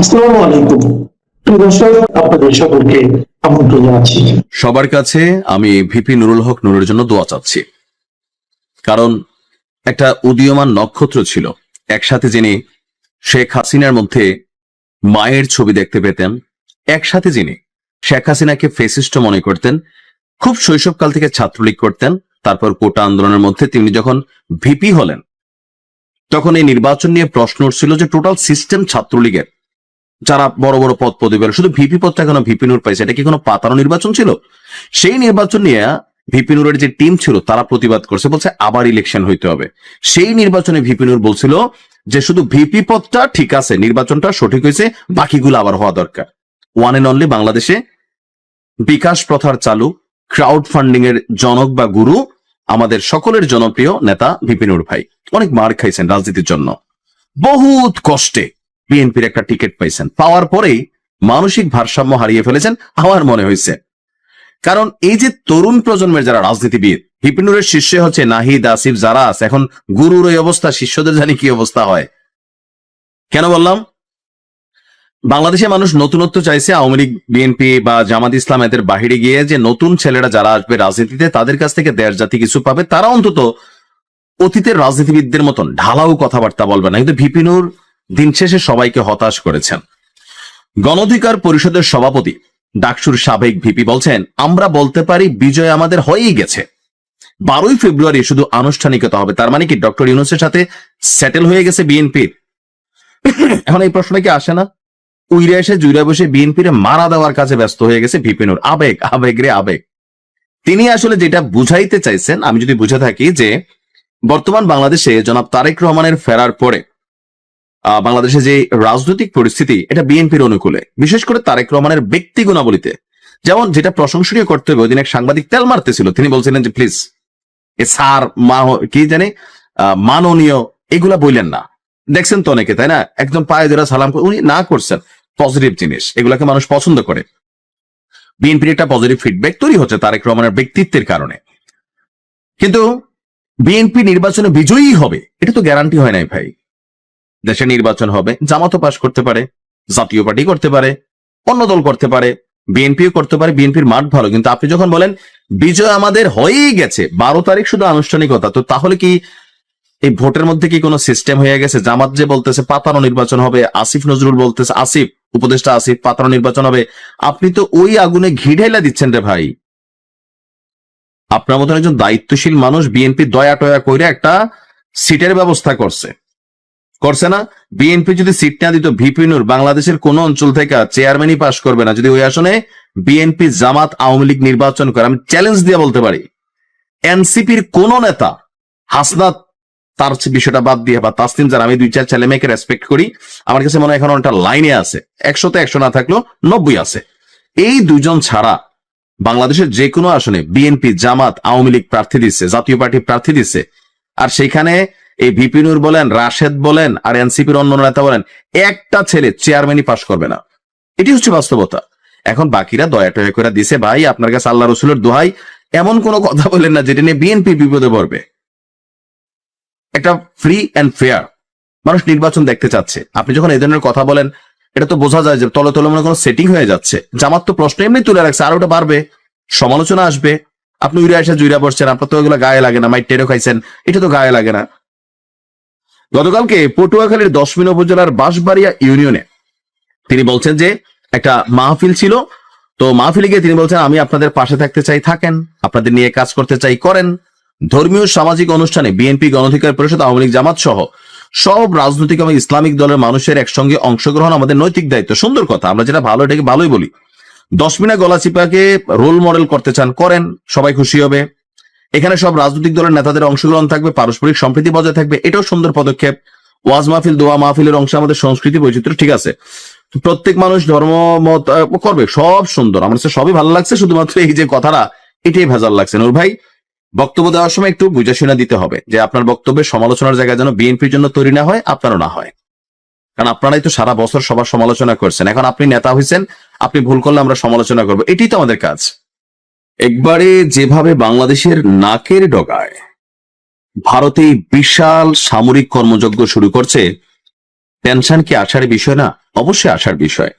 আসসালামু আলাইকুম। আপনাদের সকলকে আমন্ত্রণ জানাচ্ছি। সবার কাছে আমি ভিপি নুরুল হক নুরের জন্য দোয়া চাচ্ছি। কারণ একটা উদীয়মান নক্ষত্র ছিল। একসাথে যিনি শেখ হাসিনার মধ্যে মায়ের ছবি দেখতে পেতেন, একসাথে যিনি শেখ হাসিনাকে ফেসিস্ট মনে করতেন, খুব শৈশবকাল থেকে ছাত্রলীগ করতেন, তারপর কোটা আন্দোলনের মধ্যে তিনি যখন ভিপি হলেন, তখন এই নির্বাচন নিয়ে প্রশ্ন উঠছিল যে টোটাল সিস্টেম ছাত্রলীগের। যারা বড় বড় পদ পদবি পেল, শুধু ভিপি পদটা কেন ভিপি নূর পাইছে এটা কি কোনো পাতানো নির্বাচন ছিল? সেই নির্বাচন নিয়ে ভিপি নূরের যে টিম ছিল তারা প্রতিবাদ করছে বলছে আবার ইলেকশন হইতে হবে। সেই নির্বাচনে ভিপি নূর বলছিল যে শুধু ভিপি পদটা ঠিক আছে নির্বাচনটা সঠিক হয়েছে বাকিগুলো আবার হওয়া দরকার। ওয়ান এন্ড অনলি বাংলাদেশে বিকাশ প্রথার চালু ক্রাউড ফান্ডিং এর জনক বা গুরু আমাদের সকলের জনপ্রিয় নেতা বিপিনুর ভাই। অনেক মার খাইছেন রাজনীতির জন্য। বহুত কষ্টে। বিএনপির একটা টিকিট পাইছেন। পাওয়ার পরেই মানসিক ভারসাম্য হারিয়ে ফেলেছেন আমার মনে হয়েছে। কারণ এই যে তরুণ প্রজন্মের যারা রাজনীতিবিদ, হিপিনুরের শীর্ষে হচ্ছে নাহিদ, আসিফ আছে, এখন গুরুর ওই অবস্থা, শিষ্যদের জানি কি অবস্থা হয়। কেন বললাম? বাংলাদেশে মানুষ নতুনত্ব চাইছে আওয়ামী লীগ বিএনপি বা জামাত ইসলাম এদের বাহিরে গিয়ে যে নতুন ছেলেরা যারা আসবে রাজনীতিতে, তাদের কাছ থেকে দেশ জাতি কিছু পাবে। তারা অন্তত অতীতের রাজনীতিবিদদের মতন ঢালাও কথাবার্তা বলবে না। কিন্তু ভিপিনুর দিন শেষে সবাইকে হতাশ করেছেন। গণধিকার পরিষদের সভাপতি ডাকসুর সাবেক ভিপি বলছেন, আমরা বলতে পারি বিজয় আমাদের হয়েই গেছে। বারোই ফেব্রুয়ারি শুধু আনুষ্ঠানিকতা হবে, তার মানে কি ডক্টর ইউনুসের সাথে সেটেল হয়ে গেছে বিএনপির? এখন এই প্রশ্ন কি আসে না? উইরে এসে জুইরা বসে বিএনপির মারা দেওয়ার কাছে ব্যস্ত হয়ে গেছে বিপিনুর আবেগ আবেগ রে, আবেগ। তিনি আসলে যেটা বুঝাইতে চাইছেন, আমি যদি বুঝে থাকি যে বর্তমান বাংলাদেশে জনাব তারেক রহমানের ফেরার পরে বাংলাদেশে যে রাজনৈতিক পরিস্থিতি, এটা বিএনপির অনুকূলে। বিশেষ করে তারেক রহমানের ব্যক্তি গুণাবলীতে। যেমন যেটা প্রশংসনীয় করতে হবে ওইদিন এক সাংবাদিক তেল মারতেছিল। তিনি বলছিলেন যে, প্লিজ, এ স্যার মা, কি জানে মাননীয়, এগুলা বললেন না। দেখছেন তো অনেকে, তাই না? একদম পায়ে ধরে সালাম উনি না করছেন। পজিটিভ জিনিস, এগুলাকে মানুষ পছন্দ করে। বিএনপির একটা পজিটিভ ফিডব্যাক তৈরি হচ্ছে তারেক রহমানের ব্যক্তিত্বের কারণে। কিন্তু বিএনপি নির্বাচনে বিজয়ী হবে, এটা তো গ্যারান্টি হয় নাই ভাই। দেশে নির্বাচন হবে, জামাতও পাশ করতে পারে, জাতীয় পার্টি করতে পারে, অন্য দল করতে পারে, বিএনপিও করতে পারে, বিএনপির মাঠ ভালো। কিন্তু আপনি যখন বলেন, বিজয় আমাদের হয়েই গেছে, বারো তারিখ শুধু আনুষ্ঠানিকতা, তো তাহলে কি এই ভোটের মধ্যে কি কোনো সিস্টেম হয়ে গেছে? জামাত যে বলতেছে, পাতানো নির্বাচন হবে আসিফ নজরুল বলতেছে, আসিফ, উপদেষ্টা আসিফ, পাতানো নির্বাচন হবে আপনি তো ওই আগুনে ঘি ঢেলা দিচ্ছেন রে ভাই। আপনার মতন একজন দায়িত্বশীল মানুষ বিএনপি দয়া টয়া করে একটা সিটের ব্যবস্থা করছে। করছে না। বিএনপি যদি সিট না দিত, ভিপি নূর বাংলাদেশের কোন অঞ্চল থেকে চেয়ারম্যানই পাশ করবে না। যদি ওই আসনে বিএনপি, জামাত, আওয়ামী লীগ নির্বাচন করে, আমি চ্যালেঞ্জ দিয়ে বলতে পারি, এনসিপির কোন নেতা হাসনাত, তার বিষয়টা বাদ দিয়ে বা তাসলিম যারা আমি দুই চার ছেলে মেয়েকে রেসপেক্ট করি, আমার কাছে মনে হয় এখন অনেকটা লাইনে আছে। একশোতে একশো না থাকলেও নব্বই আছে। এই দুজন ছাড়া বাংলাদেশের যে কোনো আসনে বিএনপি, জামাত, আওয়ামী লীগ প্রার্থী দিচ্ছে, জাতীয় পার্টি প্রার্থী দিচ্ছে। আর সেখানে এই ভিপিনুর বলেন, রাশেদ বলেন, আর এনসিপির অন্য নেতা বলেন, একটা ছেলে চেয়ারম্যানই পাশ করবে না। এটি হচ্ছে বাস্তবতা। এখন বাকিরা দয়া টয়া করে দিছে, ভাই, আপনার কাছে আল্লাহ রসুলের দোহাই। এমন কোনো কথা বলেন না যেটা নিয়ে বিএনপি বিপদে পড়বে। একটা ফ্রি অ্যান্ড ফেয়ার মানুষ নির্বাচন দেখতে চাচ্ছে। আপনি যখন এই ধরনের কথা বলেন, এটা তো বোঝা যায় যে তলে তলে মনে কোনো সেটিং হয়ে যাচ্ছে। জামাত তো প্রশ্ন এমনি তুলে রাখছে, আর ওটা বাড়বে। সমালোচনা আসবে। আপনি উইরা এসে জুইরা বসছেন, আপনার তো এগুলো গায়ে লাগে না, মাইট টেরো খাইছেন, এটা তো গায়ে লাগে না। গতকালকে পটুয়াখালীর দশমিন উপজেলার বাঁশবাড়িয়া ইউনিয়নে তিনি বলছেন যে একটা মাহফিল ছিল। তো মাহফিলে গিয়ে তিনি বলছেন, আমি আপনাদের পাশে থাকতে চাই, থাকেন। আপনাদের নিয়ে কাজ করতে চাই, করেন। ধর্মীয় সামাজিক অনুষ্ঠানে বিএনপি গণধিকার পরিষদ, আওয়ামী লীগ জামাত সহ সব রাজনৈতিক এবং ইসলামিক দলের মানুষের একসঙ্গে অংশগ্রহণ আমাদের নৈতিক দায়িত্ব। সুন্দর কথা, আমরা যেটা ভালো, এটাকে ভালোই বলি। দশমিনা গলাচিপাকে রোল মডেল করতে চান, করেন। সবাই খুশি হবে। এখানে সব রাজনৈতিক দলের নেতাদের অংশগ্রহণ থাকবে, পারস্পরিক সম্প্রীতি বজায় থাকবে। এটাও সুন্দর পদক্ষেপ। ওয়াজ মাহফিল, দোয়া মাহফিলের অংশ আমাদের সংস্কৃতি বৈচিত্র্য, ঠিক আছে। প্রত্যেক মানুষ ধর্ম, মত করবে, সব সুন্দর। আমার সবই ভালো লাগছে, শুধুমাত্র এই যে কথাটা, এটাই ভেজাল লাগছে। নূর ভাই, বক্তব্য দেওয়ার সময় একটু বুঝাশোনা দিতে হবে যে আপনার বক্তব্যের সমালোচনার জায়গায় যেন বিএনপির জন্য তৈরি না হয়, আপনারও না হয়। কারণ আপনারাই তো সারা বছর সবার সমালোচনা করছেন। এখন আপনি নেতা হয়েছেন, আপনি ভুল করলে আমরা সমালোচনা করব। এটাই তো আমাদের কাজ। একবারে যেভাবে বাংলাদেশের নাকের ডগায় ভারতে বিশাল সামরিক কর্মযজ্ঞ শুরু করছে, টেনশন কি আসার বিষয় না? অবশ্যই আসার বিষয়।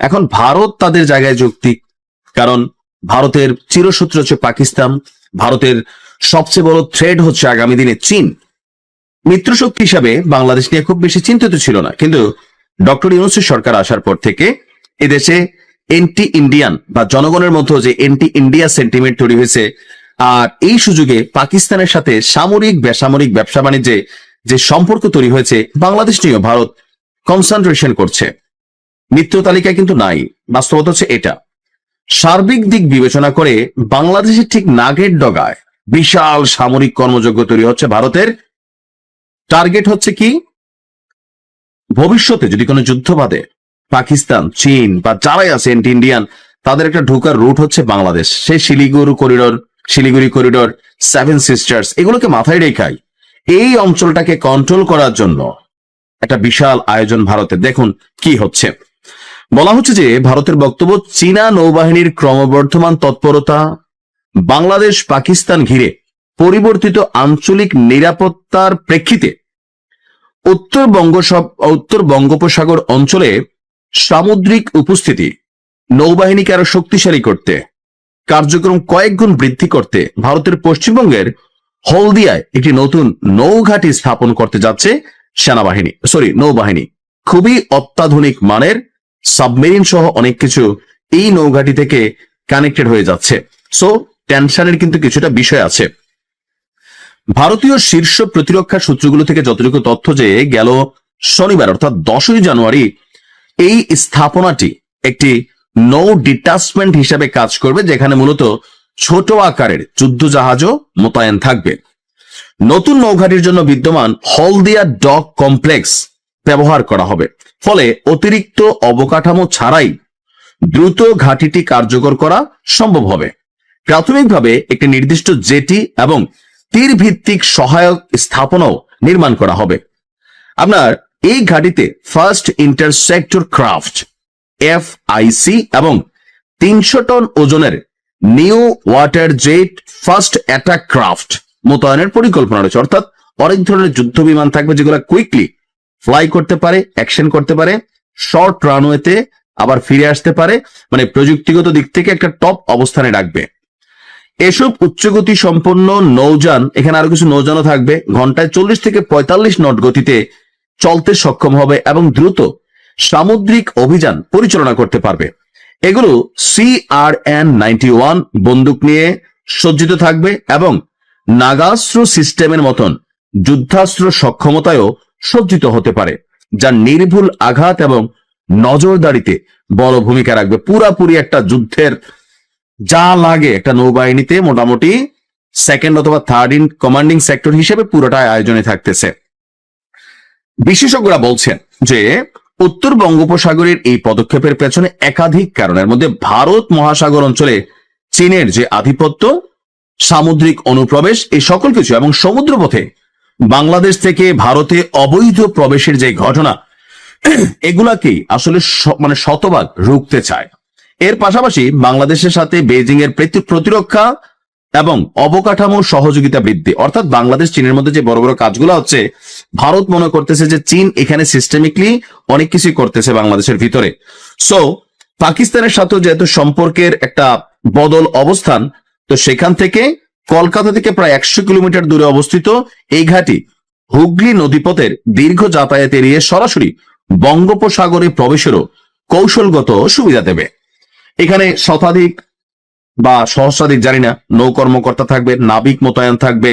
এখন ভারত তাদের জায়গায় যুক্তি, কারণ ভারতের চিরশত্রু হচ্ছে পাকিস্তান, ভারতের সবচেয়ে বড় থ্রেড হচ্ছে আগামী দিনে চীন। মিত্রশক্তি হিসাবে বাংলাদেশ নিয়ে খুব বেশি চিন্তিত ছিল না, কিন্তু ডক্টর ইউনুসের সরকার আসার পর থেকে এদেশে এন্টি ইন্ডিয়ান বা জনগণের মধ্যে যে এন্টি ইন্ডিয়া সেন্টিমেন্ট তৈরি হয়েছে, আর এই সুযোগে পাকিস্তানের সাথে সামরিক, বেসামরিক, ব্যবসা বাণিজ্যে যে সম্পর্ক তৈরি হয়েছে, বাংলাদেশ নিয়েও ভারত কনসেন্ট্রেশন করছে। মিত্র তালিকায় কিন্তু নাই, বাস্তবতা হচ্ছে এটা। সার্বিক দিক বিবেচনা করে বাংলাদেশের ঠিক নাগের ডগায় বিশাল সামরিক কর্মযোগ্য তৈরি হচ্ছে ভারতের। টার্গেট হচ্ছে কি? ভবিষ্যতে যদি কোনো যুদ্ধ বাদে পাকিস্তান, চীন বা যারাই আছে ইন্ডিয়ান তাদের একটা ঢোকার রুট হচ্ছে বাংলাদেশ। সেই Siliguri corridor Siliguri corridor seven sisters এগুলোকে মাথায় রেখাই এই অঞ্চলটাকে কন্ট্রোল করার জন্য একটা বিশাল আয়োজন ভারতে। দেখুন কি হচ্ছে। বলা হচ্ছে যে ভারতের বক্তব্য, চীনা নৌবাহিনীর ক্রমবর্ধমান তৎপরতা, বাংলাদেশ পাকিস্তান ঘিরে পরিবর্তিত আঞ্চলিক নিরাপত্তার প্রেক্ষিতে উত্তর বঙ্গোপসাগর উত্তর বঙ্গোপসাগর অঞ্চলে সামুদ্রিক উপস্থিতি। নৌবাহিনীকে আরও শক্তিশালী করতে? কার্যক্রম কয়েক গুণ বৃদ্ধি করতে ভারতের পশ্চিমবঙ্গের হলদিয়ায় একটি নতুন নৌঘাটি স্থাপন করতে যাচ্ছে সেনাবাহিনী সরি নৌবাহিনী। খুবই অত্যাধুনিক মানের সাবমেরিন সহ অনেক কিছু এই নৌঘাটি থেকে কানেক্টেড হয়ে যাচ্ছে। সো টেনশনের কিন্তু কিছুটা বিষয় আছে। ভারতীয় শীর্ষ প্রতিরক্ষা সূত্রগুলো থেকে যতটুকু তথ্য যে গেল শনিবার, অর্থাৎ দশই জানুয়ারি এই স্থাপনাটি একটি নৌ ডিটাচমেন্ট হিসাবে কাজ করবে, যেখানে মূলত ছোট আকারের যুদ্ধ জাহাজও মোতায়েন থাকবে। নতুন নৌঘাটির জন্য বিদ্যমান হলদিয়া ডক কমপ্লেক্স ব্যবহার করা হবে। ফলে অতিরিক্ত অবকাঠামো ছাড়াই দ্রুত ঘাটিটি কার্যকর করা সম্ভব হবে। প্রাথমিকভাবে একটি নির্দিষ্ট জেটি এবং তীর ভিত্তিক সহায়ক স্থাপনাও নির্মাণ করা হবে। আপনার এই ঘাটিতে first intersector craft F IC এবং তিনশো টন ওজনের new water jet first attack craft মোতায়েনের পরিকল্পনা রয়েছে। অর্থাৎ অনেক ধরনের যুদ্ধ বিমান থাকবে যেগুলো কুইকলি ফ্লাই করতে পারে অ্যাকশন করতে পারে শর্ট রানওয়েতে আবার ফিরে আসতে পারে মানে প্রযুক্তিগত দিক থেকে একটা টপ অবস্থানে রাখবে। এসব উচ্চগতি সম্পন্ন নৌযান, এখানে আরও কিছু নৌযানও থাকবে, ঘন্টায় চল্লিশ থেকে পঁয়তাল্লিশ নট গতিতে চলতে সক্ষম হবে এবং দ্রুত সামুদ্রিক অভিযান পরিচালনা করতে পারবে। এগুলো সিআর এন নাইনটি ওয়ান বন্দুক নিয়ে সজ্জিত থাকবে এবং নাগাস্ত্র সিস্টেমের মতন যুদ্ধাস্ত্র সক্ষমতায়ও সজ্জিত হতে পারে, যা নির্ভুল আঘাত এবং নজরদারিতে বড় ভূমিকা রাখবে। পুরাপুরি একটা যুদ্ধের যা লাগে একটা নৌবাহিনীতে মোটামুটি সেকেন্ড অথবা থার্ড ইন কমান্ডিং সেক্টর হিসেবে পুরোটাই আয়োজনে থাকতেছে। বিশেষজ্ঞরা বলছেন যে উত্তর বঙ্গোপসাগরের এই পদক্ষেপের পেছনে একাধিক কারণের মধ্যে ভারত মহাসাগর অঞ্চলে চীনের যে আধিপত্য, সামুদ্রিক অনুপ্রবেশ, এই সকল কিছু এবং সমুদ্রপথে বাংলাদেশ থেকে ভারতে অবৈধ প্রবেশের যে ঘটনা, এগুলাকেই আসলে মানে শতভাগ রুখতে চায়। এর পাশাপাশি বাংলাদেশের সাথে বেজিং এর প্রতিরক্ষা এবং অবকাঠামো সহযোগিতা বৃদ্ধি। অর্থাৎ বাংলাদেশ, চীনের মধ্যে যে বড় বড় কাজগুলো হচ্ছে, ভারত মনে করতেছে যে চীন এখানে সিস্টেমিকলি অনেক কিছুই করতেছে বাংলাদেশের ভিতরে। সো পাকিস্তানের সাথেও যেহেতু সম্পর্কের একটা বদল অবস্থান, তো সেখান থেকে কলকাতা থেকে প্রায় একশো কিলোমিটার দূরে অবস্থিত এই ঘাটি হুগলি নদীপথের দীর্ঘ যাতায়াত এড়িয়ে সরাসরি বঙ্গোপসাগরে প্রবেশেরও কৌশলগত সুবিধা দেবে। এখানে শতাধিক বা সহস্রাধিক, জানি না নৌ কর্মকর্তা থাকবে, নাবিক মোতায়েন থাকবে।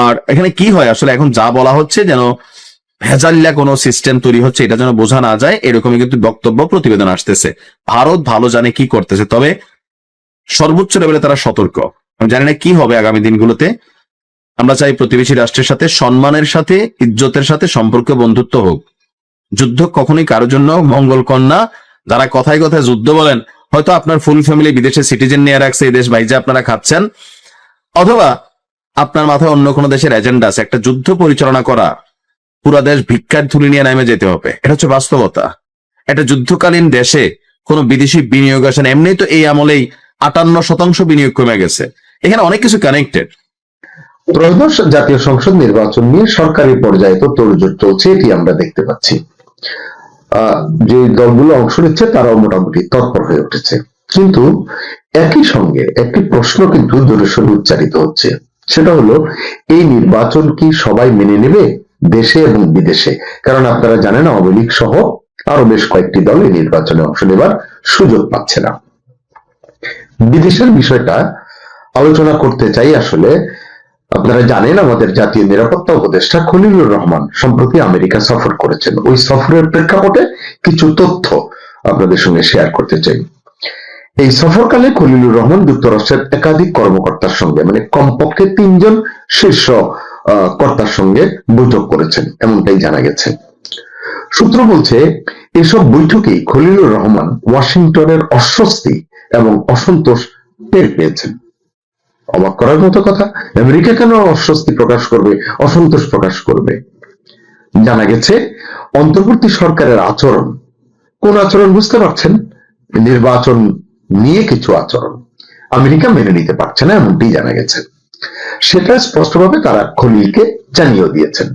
আর এখানে কি হয়? আসলে এখন যা বলা হচ্ছে যেন ভেজাল্লা কোনো সিস্টেম তৈরি হচ্ছে, এটা যেন বোঝা না যায়, এরকমই কিন্তু বক্তব্য, প্রতিবেদন আসতেছে। ভারত ভালো জানে কি করতেছে, তবে সর্বোচ্চ লেভেলে তারা সতর্ক। আমি জানি না কি হবে আগামী দিনগুলোতে। আমরা চাই প্রতিবেশী রাষ্ট্রের সাথে সম্মানের সাথে, ইজ্জতের সাথে সম্পর্ক, বন্ধুত্ব হোক। যুদ্ধ কখনোই কারোর জন্য মঙ্গল কন্যা যারা কথায় কথায় যুদ্ধ বলেন, হয়তো আপনার ফুল ফ্যামিলি বিদেশে সিটিজেন নিয়ে রাখছে, এই দেশ বাইজে আপনারা খাচ্ছেন, অথবা আপনার মাথায় অন্য কোনো দেশের এজেন্ডা আছে, একটা যুদ্ধ পরিচালনা করা, পুরা দেশ ভিক্ষার থুলি নিয়ে নামে যেতে হবে, এটা হচ্ছে বাস্তবতা। একটা যুদ্ধকালীন দেশে কোনো বিদেশি বিনিয়োগ আসেন এমনি তো এই আমলেই আটান্ন শতাংশ বিনিয়োগ কমে গেছে। এখানে অনেক কিছু কানেক্টেড ত্রয়োদশ জাতীয় সংসদ নির্বাচন নিয়ে সরকারি পর্যায়ে তো তোড়জোড় চলছে, এটি আমরা দেখতে পাচ্ছি। যে দলগুলো অংশ নিচ্ছে তারাও মোটামুটি তৎপর হয়ে উঠেছে। কিন্তু একই সঙ্গে একটি প্রশ্ন কিন্তু জোরে উচ্চারিত হচ্ছে। সেটা হলো, এই নির্বাচন কি সবাই মেনে নেবে দেশে এবং বিদেশে? কারণ আপনারা জানেন আওয়ামী লীগ সহ আরও বেশ কয়েকটি দল এই নির্বাচনে অংশ নেবার সুযোগ পাচ্ছে না। বিদেশের বিষয়টা আলোচনা করতে চাই আসলে আপনারা জানেন আমাদের জাতীয় নিরাপত্তা উপদেষ্টা খলিলুর রহমান সম্প্রতি আমেরিকা সফর করেছেন। ওই সফরের প্রেক্ষাপটে কিছু তথ্য আপনাদের সঙ্গে শেয়ার করতে চাই। এই সফরকালে খলিলুর রহমান যুক্তরাষ্ট্রের একাধিক কর্মকর্তার সঙ্গে মানে কমপক্ষে তিনজন শীর্ষ কর্তার সঙ্গে বৈঠক করেছেন, এমনটাই জানা গেছে। সূত্র বলছে, এসব বৈঠকেই খলিলুর রহমান ওয়াশিংটনের অস্বস্তি এবং অসন্তোষ টের পেয়েছেন। অবাক করার মতো কথা। আমেরিকা কেন অস্বস্তি প্রকাশ করবে, অসন্তোষ প্রকাশ করবে? জানা গেছে, অন্তর্বর্তী সরকারের আচরণ। কোন আচরণ বুঝতে পারছেন? নির্বাচন নিয়ে কিছু আচরণ। আমেরিকা মেনে নিতে পারছে না, এমনটি জানা গেছে। সেটা স্পষ্টভাবে তারা খলিলকে জানিয়ে দিয়েছেন।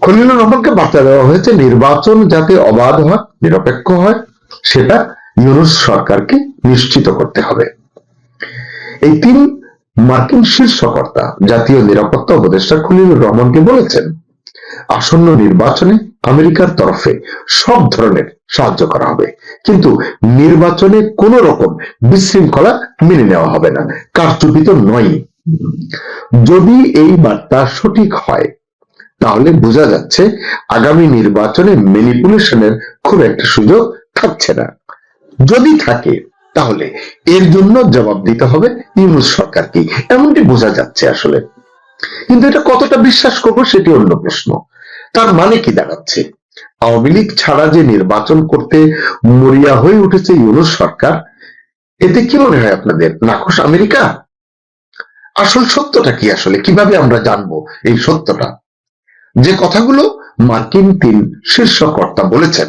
খলিলুর রহমানকে বার্তা দেওয়া হয়েছে, নির্বাচন যাতে অবাধ হয়, নিরপেক্ষ হয়, সেটা ইউনুস সরকারকে নিশ্চিত করতে হবে। এই তিন মার্কিন শীর্ষকর্তা, জাতীয় নিরাপত্তা উপদেষ্টা খলিলুর রহমানকে বলেছেন, আসন্ন নির্বাচনে আমেরিকার তরফে সব ধরনের সাহায্য করা হবে। কিন্তু নির্বাচনে কোন রকম বিশৃঙ্খলা মেনে নেওয়া হবে না। কারচুপি তো নয় যদি এই বার্তা সঠিক হয়, তাহলে বোঝা যাচ্ছে আগামী নির্বাচনে ম্যানিপুলেশনের খুব একটা সুযোগ থাকছে না। যদি থাকে তাহলে এর জন্য জবাব দিতে হবে ইউনুস সরকারকে। এমনটি বোঝা যাচ্ছে আসলে। কিন্তু এটা কতটা বিশ্বাস করব সেটি অন্য প্রশ্ন। তার মানে কি দাঁড়াচ্ছে? আওয়ামী লীগ ছাড়া যে নির্বাচন করতে মরিয়া হয়ে উঠেছে ইউনুস সরকার, এতে কি মনে হয় আপনাদের? নাকশ আমেরিকা? আসল সত্যটা কি আসলে? কীভাবে আমরা জানব এই সত্যটা? যে কথাগুলো মার্কিন তিন শীর্ষ কর্তা বলেছেন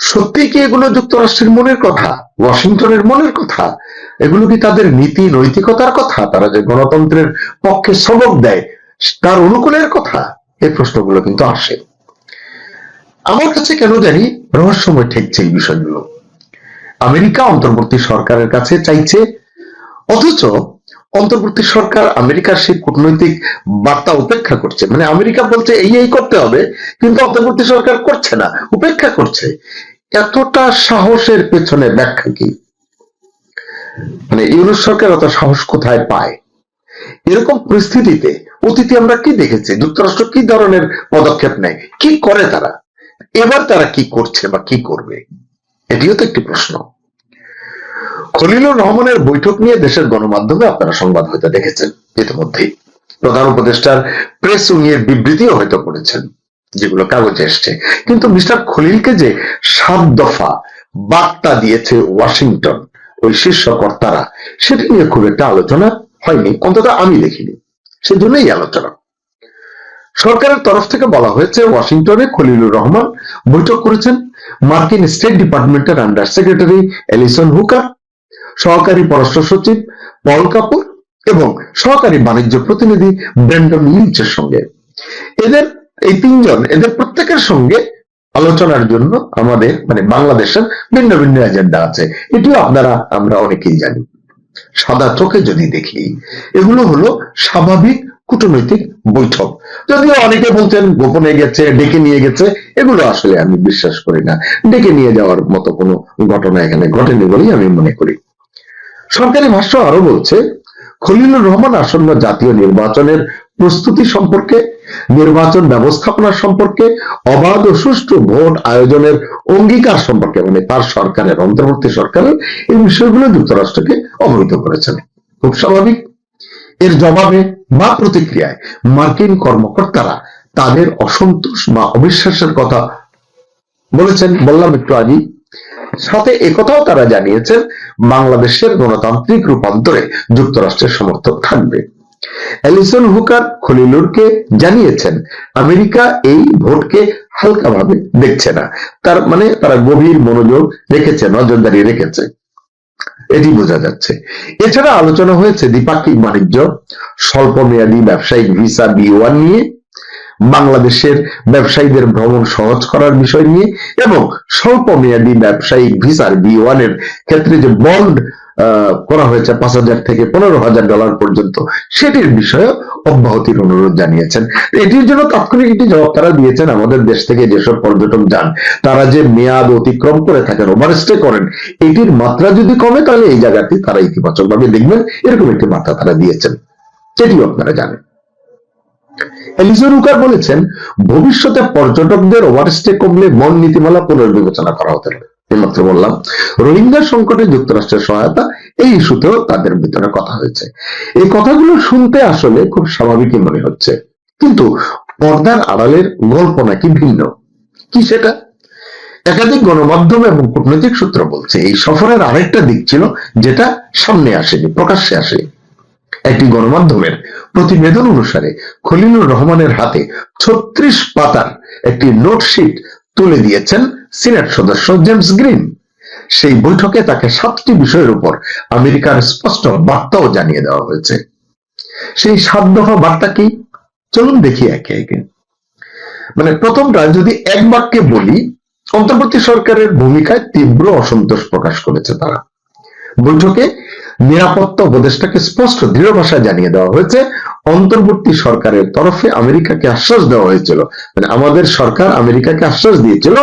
সত্যি কি এগুলো যুক্তরাষ্ট্রের মনের কথা? ওয়াশিংটনের মনের কথা? এগুলো কি তাদের নীতি, নৈতিকতার কথা? তারা যে গণতন্ত্রের পক্ষে সবক দেয়, তার অনুকূলের কথা? এই প্রশ্নগুলো কিন্তু আসে। আমার কাছে কেন জানি রহস্যময় ঠেকছে এই বিষয়গুলো। আমেরিকা অন্তর্বর্তী সরকারের কাছে চাইছে, অথচ অন্তর্বর্তী সরকার আমেরিকার সেই কূটনৈতিক বার্তা উপেক্ষা করছে। মানে আমেরিকা বলছে, এই এই করতে হবে। কিন্তু অন্তর্বর্তী সরকার করছে না, উপেক্ষা করছে। এতটা সাহসের পেছনে ব্যাখ্যা কি? মানে ইউরোপ অত সাহস কোথায় পায়? এরকম পরিস্থিতিতে অতীতে আমরা কি দেখেছি? যুক্তরাষ্ট্র কি ধরনের পদক্ষেপ নেয়? কি করে তারা? এবার তারা কি করছে বা কি করবে? এটিও তো একটি প্রশ্ন। খলিলুর রহমানের বৈঠক নিয়ে দেশের গণমাধ্যমে আপনারা সংবাদ হয়তো দেখেছেন ইতিমধ্যেই। প্রধান উপদেষ্টার প্রেস উইংয়ের বিবৃতিও হয়তো পড়েছেন। যেগুলো কাগজে এসছে। কিন্তু মিস্টার খলিলকে যে সাত দফা বার্তা দিয়েছে ওয়াশিংটন, ওই শীর্ষ কর্তারা, সেটা নিয়ে খুব একটা আলোচনা হয়নি। অন্তত আমি দেখিনি। সেজন্যই আলোচনা। সরকারের তরফ থেকে বলা হয়েছে, ওয়াশিংটনে খলিলুর রহমান বৈঠক করেছেন। মার্কিন স্টেট ডিপার্টমেন্টের আন্ডার সেক্রেটারি এলিসন হুকার, সহকারী পররাষ্ট্র সচিব পল কাপুর এবং সহকারী বাণিজ্য প্রতিনিধি ব্র্যান্ডন লিঞ্চের সঙ্গে। এদের এই তিনজন, এদের প্রত্যেকের সঙ্গে আলোচনার জন্য আমাদের মানে বাংলাদেশের ভিন্ন ভিন্ন এজেন্ডা আছে। এটিও আপনারা, আমরা অনেকেই জানি। সাদা চোখে যদি দেখি, এগুলো হলো স্বাভাবিক কূটনৈতিক বৈঠক। যদিও অনেকে বলছেন গোপনে গেছে, ডেকে নিয়ে গেছে, এগুলো আসলে আমি বিশ্বাস করি না। ডেকে নিয়ে যাওয়ার মতো কোনো ঘটনা এখানে ঘটেনি বলেই আমি মনে করি। সরকারি ভাষ্য আরও বলছে, খলিলুর রহমান আসন্ন জাতীয় নির্বাচনের প্রস্তুতি সম্পর্কে নির্বাচন ব্যবস্থাপনা সম্পর্কে অবাধ ও সুষ্ঠু ভোট আয়োজনের অঙ্গীকার সম্পর্কে মানে তার সরকারের, অন্তর্বর্তী সরকারের এই বিষয়গুলো যুক্তরাষ্ট্রকে অবহিত করেছেন। খুব স্বাভাবিক। এর জবাবে বা প্রতিক্রিয়ায় মার্কিন কর্মকর্তারা তাদের অসন্তোষ বা অবিশ্বাসের কথা বলেছেন। বললাম একটু আগেই। সাথে একথাও তারা জানিয়েছেন, বাংলাদেশের গণতান্ত্রিক রূপান্তরে যুক্তরাষ্ট্রের সমর্থক থাকবে। অ্যালিসন হুকার খলিলুরকে জানিয়েছেন, আমেরিকা এই ভোটকে হালকাভাবে দেখছে না। তার মানে তারা গভীর মনোযোগ রেখেছে, নজরদারি রেখেছে। এটি বোঝা যাচ্ছে। এছাড়া আলোচনা হয়েছে দ্বিপাক্ষিক বাণিজ্য স্বল্প মেয়াদী ব্যবসায়িক ভিসা বি ওয়ান নিয়ে। বাংলাদেশের ব্যবসায়ীদের ভ্রমণ সহজ করার বিষয় নিয়ে এবং স্বল্প মেয়াদী ব্যবসায়িক ভিসার বি ওয়ানের ক্ষেত্রে যে বন্ড করা হয়েছে পাঁচ হাজার থেকে পনেরো হাজার ডলার পর্যন্ত, সেটির বিষয়ে অব্যাহতির অনুরোধ জানিয়েছেন। এটির জন্য তাৎক্ষণিক একটি জবাব তারা দিয়েছেন আমাদের দেশ থেকে যেসব পর্যটক যান, তারা যে মেয়াদ অতিক্রম করে থাকেন, ওভারস্টে করেন, এটির মাত্রা যদি কমে, তাহলে এই জায়গাটি তারা ইতিবাচক ভাবে দেখবেন, এরকম একটি মাত্রা তারা দিয়েছেন। সেটিও আপনারা জানেন। এলিজা রুকার বলেছেন, ভবিষ্যতে পর্যটকদের ওভারস্টে কমলে বন নীতিমালা পুনর্বিবেচনা করা হতে পারে। এইমাত্র বললাম, রোহিঙ্গা সংকটে যুক্তরাষ্ট্রের সহায়তা, এই ইস্যুতেও তাদের ভিতরে কথা হয়েছে। এই কথাগুলো শুনতে আসলে খুব স্বাভাবিকই মনে হচ্ছে। কিন্তু পর্দার আড়ালের গল্প নাকি ভিন্ন? কি সেটা? একাধিক গণমাধ্যম এবং কূটনৈতিক সূত্র বলছে, এই সফরের আরেকটা দিক ছিল, যেটা সামনে আসেনি, প্রকাশ্যে আসেনি। একটি গণমাধ্যমের প্রতিবেদন অনুসারে খলিলুর রহমানের হাতে ছত্রিশ পাতার একটি নোটশিট তুলে দিয়েছেন সিনেট সদস্য জেমস গ্রিন। সেই বৈঠকে তাকে সাতটি বিষয়ের উপর আমেরিকার স্পষ্ট বার্তাও জানিয়ে দেওয়া হয়েছে। সেই সাত দফা বার্তা কি? চলুন দেখি একে একে। মানে প্রথমটা, যদি এক বাক্যে বলি, অন্তর্বর্তী সরকারের ভূমিকায় তীব্র অসন্তোষ প্রকাশ করেছে তারা। বৈঠকে নিরাপত্তা উপদেষ্টাকে স্পষ্ট দৃঢ় ভাষায় জানিয়ে দেওয়া হয়েছে, অন্তর্বর্তী সরকারের তরফে আমেরিকাকে আশ্বাস দেওয়া হয়েছিল। মানে আমাদের সরকার আমেরিকাকে আশ্বাস দিয়েছিল,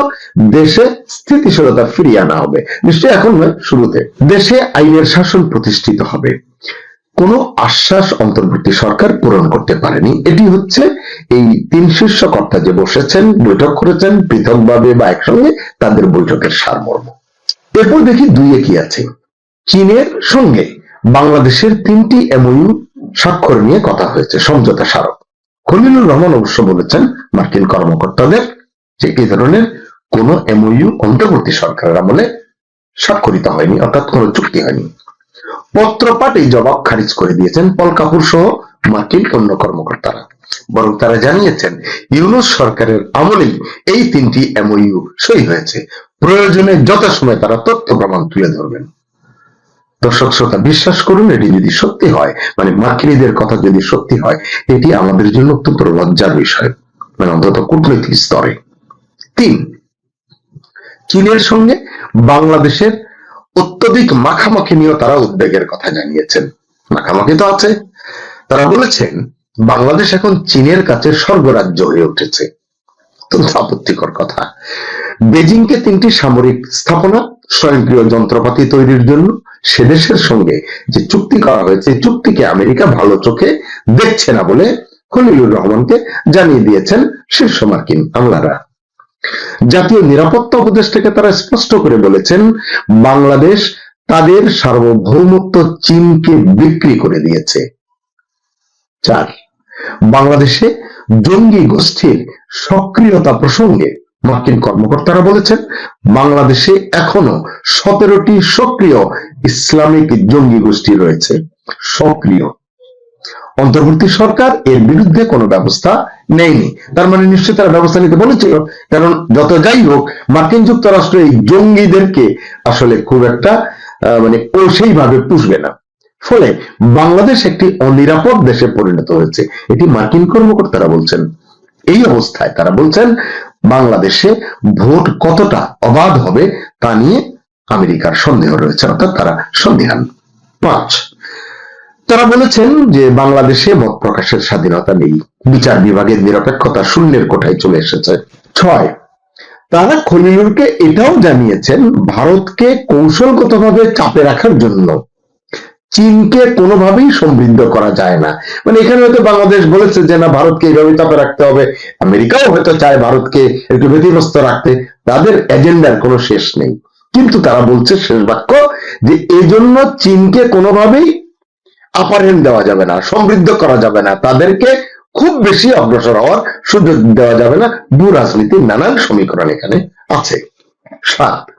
দেশে স্থিতিশীলতা ফিরিয়ে আনা হবে। নিশ্চয়ই এখন নয়, শুরুতে। দেশে আইনের শাসন প্রতিষ্ঠিত হবে। কোন আশ্বাস অন্তর্বর্তী সরকার পূরণ করতে পারেনি। এটি হচ্ছে এই তিন শীর্ষ কর্তা যে বসেছেন, বৈঠক করেছেন, পৃথকভাবে বা একসঙ্গে তাদের বৈঠকের সারমর্ম। এরপর দেখি দুইয়ে কি আছে। চীনের সঙ্গে বাংলাদেশের তিনটি এমওইউ স্বাক্ষর নিয়ে কথা হয়েছে, সমঝোতা স্মারক। খলিলুর রহমান অবশ্য বলেছেন, মার্কিন কর্মকর্তাদের যে এই ধরনের কোন এমওইউ অন্তর্বর্তী সরকারের আমলে স্বাক্ষরিত হয়নি, অর্থাৎ কোনো চুক্তি হয়নি। পত্রপাঠ এই জবাব খারিজ করে দিয়েছেন পল কাপুর সহ মার্কিন অন্য কর্মকর্তারা। বরং তারা জানিয়েছেন, ইউনুস সরকারের আমলেই এই তিনটি এমওইউ সই হয়েছে। প্রয়োজনে যথাসময়ে তারা তথ্য প্রমাণ তুলে ধরবেন। দর্শক শ্রোতা, বিশ্বাস করুন, এটি যদি সত্যি হয় মানে মার্কিনীদের কথা যদি সত্যি হয়, এটি আমাদের জন্য অত্যন্ত লজ্জার বিষয় মানে অন্তত কূটনৈতিক স্তরে। তিন, চীনের সঙ্গে বাংলাদেশের অত্যধিক মাখামাখি নিয়েও তারা উদ্বেগের কথা জানিয়েছেন। মাখামাখি তো আছে। তারা বলেছেন, বাংলাদেশ এখন চীনের কাছে স্বর্গরাজ্য হয়ে উঠেছে। অত্যন্ত আপত্তিকর কথা। বেজিংকে তিনটি সামরিক স্থাপনা, স্বয়ংক্রিয় যন্ত্রপাতি তৈরির জন্য সে দেশের সঙ্গে যে চুক্তি করা হয়েছে চুক্তিকে আমেরিকা ভালো চোখে দেখছে না বলে খলিলুর রহমানকে জানিয়ে দিয়েছেন শীর্ষ মার্কিন আমলারা। জাতীয় নিরাপত্তা উপদেষ্টাকে তারা স্পষ্ট করে বলেছেন, বাংলাদেশ তাদের সার্বভৌমত্ব চীনকে বিক্রি করে দিয়েছে। চার, বাংলাদেশে জঙ্গি গোষ্ঠীর সক্রিয়তা প্রসঙ্গে মার্কিন কর্মকর্তারা বলেছেন, বাংলাদেশে এখনও সতেরোটি সক্রিয় ইসলামিক জঙ্গি গোষ্ঠী রয়েছে। সক্রিয়। অন্তর্বর্তী সরকার এর বিরুদ্ধে কোনো ব্যবস্থা নেয়নি। তার মানে নিশ্চয়ই তারা ব্যবস্থা নিতে বলেছিল কারণ যত যাই হোক, মার্কিন যুক্তরাষ্ট্র এই জঙ্গিদেরকে আসলে খুব একটা মানে ও সেইভাবে পুষবে না। ফলে বাংলাদেশ একটি অনিরাপদ দেশে পরিণত হয়েছে, এটি মার্কিন কর্মকর্তারা বলছেন। এই অবস্থায় তারা বলছেন, বাংলাদেশে ভোট কতটা অবাধ হবে তা নিয়ে আমেরিকার সন্দেহ রয়েছে, অর্থাৎ তারা সন্দেহান। পাঁচ, তারা বলেছেন যে বাংলাদেশে মত প্রকাশের স্বাধীনতা নেই, বিচার বিভাগের নিরপেক্ষতা শূন্যের কোঠায় চলে এসেছে। ছয়, তারা খলিলুরকে এটাও জানিয়েছেন, ভারতকে কৌশলগতভাবে চাপে রাখার জন্য চীনকে কোনোভাবেই সমৃদ্ধ করা যায় না। মানে এখানে হয়তো বাংলাদেশ বলেছে যে, না, ভারতকে এইভাবে চাপে রাখতে হবে। আমেরিকাও হয়তো চায় ভারতকে একটু ব্যতিগ্রস্ত রাখতে। তাদের এজেন্ডার কোনো শেষ নেই। কিন্তু তারা বলছে শেষ বাক্য যে, এজন্য চীনকে কোনোভাবেই আপার দেওয়া যাবে না, সমৃদ্ধ করা যাবে না। তাদেরকে খুব বেশি অগ্রসর হওয়ার সুযোগ দেওয়া যাবে না। ভূ রাজনীতির নানান সমীকরণ এখানে আছে। সাত।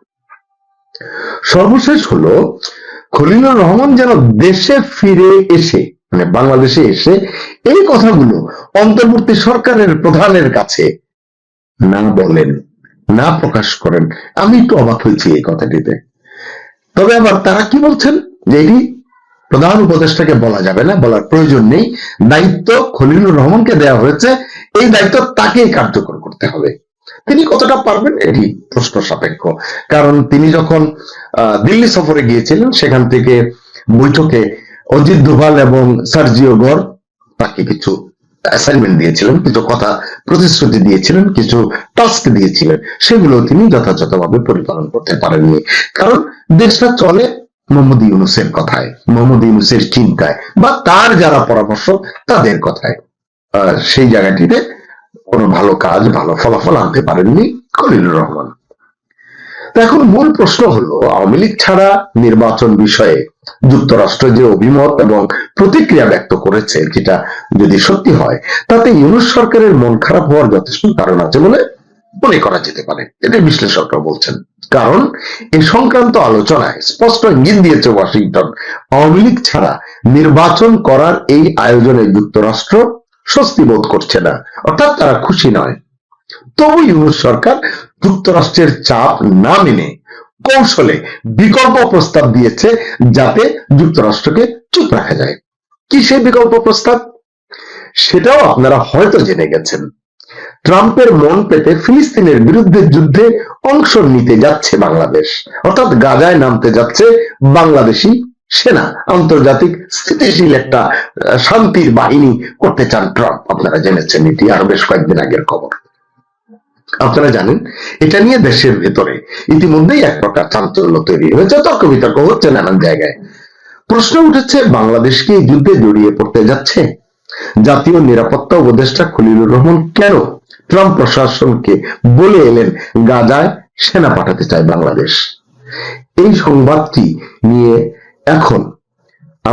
সর্বশেষ হলো খলিলুর রহমান যেন দেশে ফিরে এসে মানে বাংলাদেশে এসে এই কথাগুলো অন্তর্বর্তী সরকারের প্রধানের কাছে না বলেন, না প্রকাশ করেন, আমি একটু অবাক হয়েছি এই কথাটিতে। তবে আবার তারা কি বলছেন? যে এটি প্রধান উপদেষ্টাকে বলা যাবে না, বলার প্রয়োজন নেই। দায়িত্ব খলিলুর রহমানকে দেওয়া হয়েছে, এই দায়িত্ব তাকেই কার্যকর করতে হবে। তিনি কতটা পারবেন এটি প্রশ্ন সাপেক্ষ। কারণ তিনি যখন দিল্লি সফরে গিয়েছিলেন, সেখান থেকে বৈঠকে অজিত দোভাল এবং সার্জিও গড় তাকে কিছু অ্যাসাইনমেন্ট দিয়েছিলেন, কিছু কথা প্রতিশ্রুতি দিয়েছিলেন, কিছু টাস্ক দিয়েছিলেন। সেগুলো তিনি যথাযথভাবে পরিপালন করতে পারেননি। কারণ দেশটা চলে মোহাম্মদ ইউনুসের কথায়, মোহাম্মদ ইউনুসের চিন্তায়, বা তার যারা পরামর্শ তাদের কথায়। সেই জায়গাটিতে কোনো ভালো কাজ, ভালো ফলাফল আনতে পারেননি খলিলুর রহমান। এখন মূল প্রশ্ন হলো, আওয়ামী লীগ ছাড়া নির্বাচন বিষয়ে যুক্তরাষ্ট্র যে অভিমত এবং প্রতিক্রিয়া ব্যক্ত করেছে যেটা যদি সত্যি হয়, তাতে ইউনুস সরকারের মন খারাপ হওয়ার যথেষ্ট কারণ আছে বলে মনে করা যেতে পারে। এটা বিশ্লেষকরা বলছেন। কারণ এই সংক্রান্ত আলোচনায় স্পষ্ট ইঙ্গিত দিয়েছে ওয়াশিংটন, আওয়ামী লীগ ছাড়া নির্বাচন করার এই আয়োজনে যুক্তরাষ্ট্র স্বস্তি বোধ করছে না, অর্থাৎ তারা খুশি নয়। তবু ইউনুস সরকার যুক্তরাষ্ট্রের চাপ না মেনে কৌশলে বিকল্প প্রস্তাব দিয়েছে যাতে যুক্তরাষ্ট্রকে চুপ রাখা যায়। কি সেই বিকল্প প্রস্তাব? সেটাও আপনারা হয়তো জেনে গেছেন। ট্রাম্পের মন পেতে ফিলিস্তিনের বিরুদ্ধে যুদ্ধে অংশ নিতে যাচ্ছে বাংলাদেশ, অর্থাৎ গাজায় নামতে যাচ্ছে বাংলাদেশি সেনা, আন্তর্জাতিক স্থিতিশীল একটা শান্তির বাহিনী করতে চান ট্রাম্প। আপনারা জেনেছেন, এটি আরও বেশ কয়েকদিন আগের খবর। আপনারা জানেন, এটা নিয়ে দেশের ভেতরে ইতিমধ্যেই এক প্রকার চাঞ্চল্য তৈরি হয়েছে তর্ক বিতর্ক হচ্ছে নানান জায়গায়। প্রশ্ন উঠেছে, বাংলাদেশ কি যুদ্ধে জড়িয়ে পড়তে যাচ্ছে? জাতীয় নিরাপত্তা উপদেষ্টা খলিলুর রহমান, কেন ট্রাম্প প্রশাসনকে বলে এলেন গাজায় সেনা পাঠাতে চায় বাংলাদেশ? এই সংবাদটি নিয়ে এখন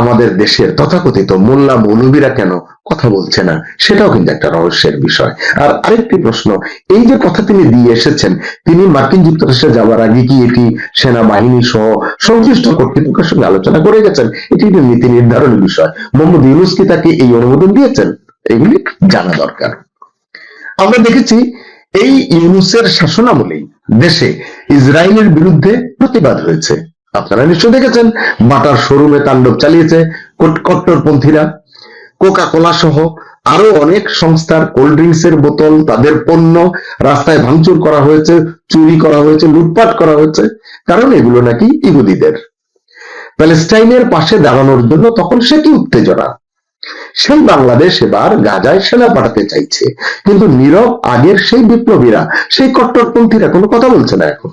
আমাদের দেশের তথাকথিত মোল্লা মৌলবীরা কেন কথা বলছে না, সেটাও কিন্তু একটা রহস্যের বিষয়। আর আরেকটি প্রশ্ন, এই যে কথা তিনি দিয়ে এসেছেন, তিনি মার্কিন যুক্তরাষ্ট্রে যাওয়ার আগে কি এটি সেনাবাহিনী সহ সংশ্লিষ্ট কর্তৃপক্ষের সঙ্গে আলোচনা করে গেছেন? এটি একটি নীতি নির্ধারণের বিষয়। মোহাম্মদ ইউনুস কি তাকে এই অনুমোদন দিয়েছেন? এগুলি জানা দরকার। আমরা দেখেছি, এই ইউনুসের শাসনামলেই দেশে ইসরায়েলের বিরুদ্ধে প্রতিবাদ হয়েছে। আপনারা নিশ্চয় দেখেছেন বাটার শোরুমে তাণ্ডব চালিয়েছে কট্টরপন্থীরা। কোকা কোলা সহ আরও অনেক সংস্থার কোল্ড ড্রিঙ্কস এর বোতল, তাদের পণ্য রাস্তায় ভাঙচুর করা হয়েছে, চুরি করা হয়েছে, লুটপাট করা হয়েছে, কারণ এগুলো নাকি ইহুদিদের। প্যালেস্টাইনের পাশে দাঁড়ানোর জন্য তখন সে কি উত্তেজনা? সেই বাংলাদেশ এবার গাজায় সেনা পাঠাতে চাইছে, কিন্তু নীরব আগের সেই বিপ্লবীরা, সেই কট্টরপন্থীরা কোনো কথা বলছে না এখন।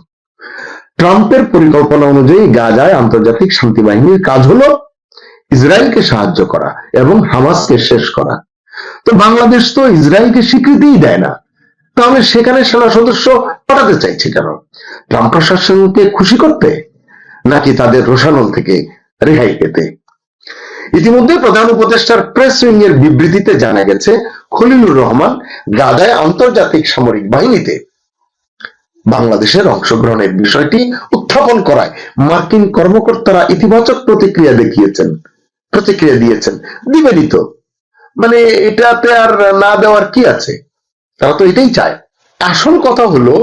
ট্রাম্পের পরিকল্পনা অনুযায়ী গাজায় আন্তর্জাতিক শান্তি বাহিনীর কাজ হলো ইসরায়েলকে সাহায্য করা এবং হামাসকে শেষ করা। তো বাংলাদেশ তো ইসরায়েলকে স্বীকৃতিই দেয় না। তাহলে সেখানে সেনা সদস্য পাঠাতে চাইছে কেন? ট্রাম্প প্রশাসনকে খুশি করতে? নাকি তাদের রোষানল থেকে রেহাই পেতে? ইতিমধ্যে প্রধান উপদেষ্টার প্রেস উইং এর বিবৃতিতে জানা গেছে, খলিলুর রহমান গাজায় আন্তর্জাতিক সামরিক বাহিনীতে বাংলাদেশের অংশগ্রহণের বিষয়টি উত্থাপন করায় মার্কিন কর্মকর্তারা ইতিবাচক প্রতিক্রিয়া দেখিয়েছেন, প্রতিক্রিয়া দিয়েছেন দিবেনই তো মানে এটাতে আর না দেওয়ার কি আছে? তারা তো এটাই চায়। আসল কথা হলো,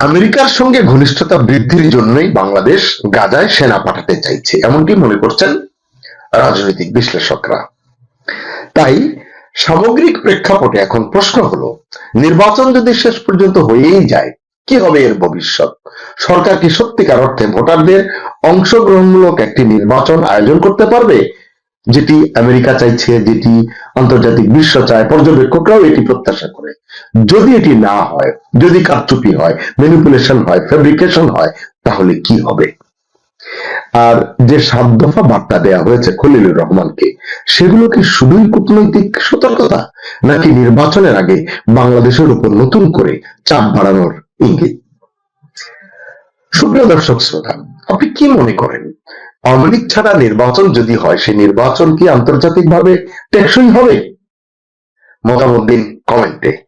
আমেরিকার সঙ্গে ঘনিষ্ঠতা বৃদ্ধির জন্যই বাংলাদেশ গাজায় সেনা পাঠাতে চাইছে, এমনটি মনে করছেন রাজনৈতিক বিশ্লেষকরা। তাই সামগ্রিক প্রেক্ষাপটে এখন প্রশ্ন হলো, নির্বাচন যদি শেষ পর্যন্ত হয়েই যায়, কি হবে এর ভবিষ্যৎ? সরকার কি সত্যিকার অর্থে ভোটারদের অংশগ্রহণমূলক একটি নির্বাচন আয়োজন করতে পারবে? যেটি আমেরিকা চাইছে, যেটি আন্তর্জাতিক বিশ্ব চায়, পর্যবেক্ষকরাও এটি প্রত্যাশা করে। যদি এটি না হয়, যদি কারচুপি হয় ম্যানিপুলেশন হয় ফেব্রিকেশন হয়, তাহলে কি হবে? আর যে সাত দফা বার্তা দেয়া হয়েছে খলিলুর রহমানকে, সেগুলো কি শুধুই কূটনৈতিক সতর্কতা, নাকি নির্বাচনের আগে বাংলাদেশের উপর নতুন করে চাপ বাড়ানোর ইঙ্গিত? সুপ্রিয় দর্শক শ্রোতা, আপনি কি মনে করেন, আওয়ামী ছাড়া নির্বাচন যদি হয়, সেই নির্বাচন কি আন্তর্জাতিকভাবে টেকসই হবে? মতামত দিন কমেন্টে।